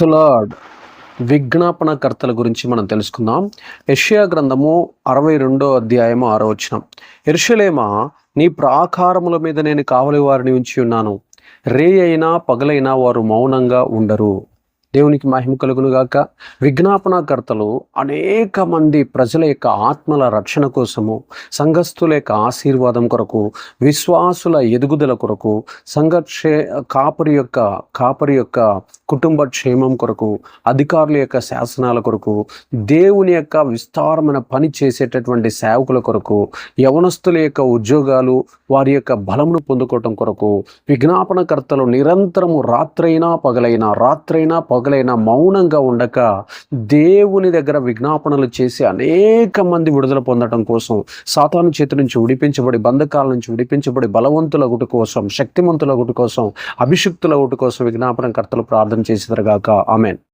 Third విజ్ఞాపనకర్తల గురించి మనం తెలుసుకుందాం. యెషయా గ్రంథము అరవై రెండో అధ్యాయము ఆరో వచనం. ఎరుషలేమా నీ ప్రాకారముల మీద నేను కావలి వారిని ఉంచి ఉన్నాను. రే అయినా పగలైనా వారు మౌనంగా ఉండరు. దేవునికి మహిమ కలుగునుగాక విజ్ఞాపనకర్తలు అనేక మంది ప్రజల యొక్క ఆత్మల రక్షణ కోసము సంఘస్థుల యొక్క ఆశీర్వాదం కొరకు విశ్వాసుల ఎదుగుదల కొరకు సంఘక్షే కాపరి యొక్క కాపరి యొక్క కుటుంబ క్షేమం కొరకు అధికారుల యొక్క శాసనాల కొరకు దేవుని యొక్క విస్తారమైన పని చేసేటటువంటి సేవకుల కొరకు యవనస్తుల యొక్క ఉద్యోగాలు వారి యొక్క బలమును పొందుకోవటం కొరకు విజ్ఞాపనకర్తలు నిరంతరము రాత్రైనా పగలైనా రాత్రైనా మొదలైన మౌనంగా ఉండక దేవుని దగ్గర విజ్ఞాపనలు చేసి అనేక మంది విడుదల పొందడం కోసం సాతాను చేతి నుంచి విడిపించబడి బంధకాల నుంచి విడిపించబడి బలవంతుల గుటి కోసం శక్తిమంతుల గుటి కోసం అభిషిక్తుల గుటి కోసం విజ్ఞాపన కర్తలు ప్రార్థన చేసేదరగాక ఆమెన్.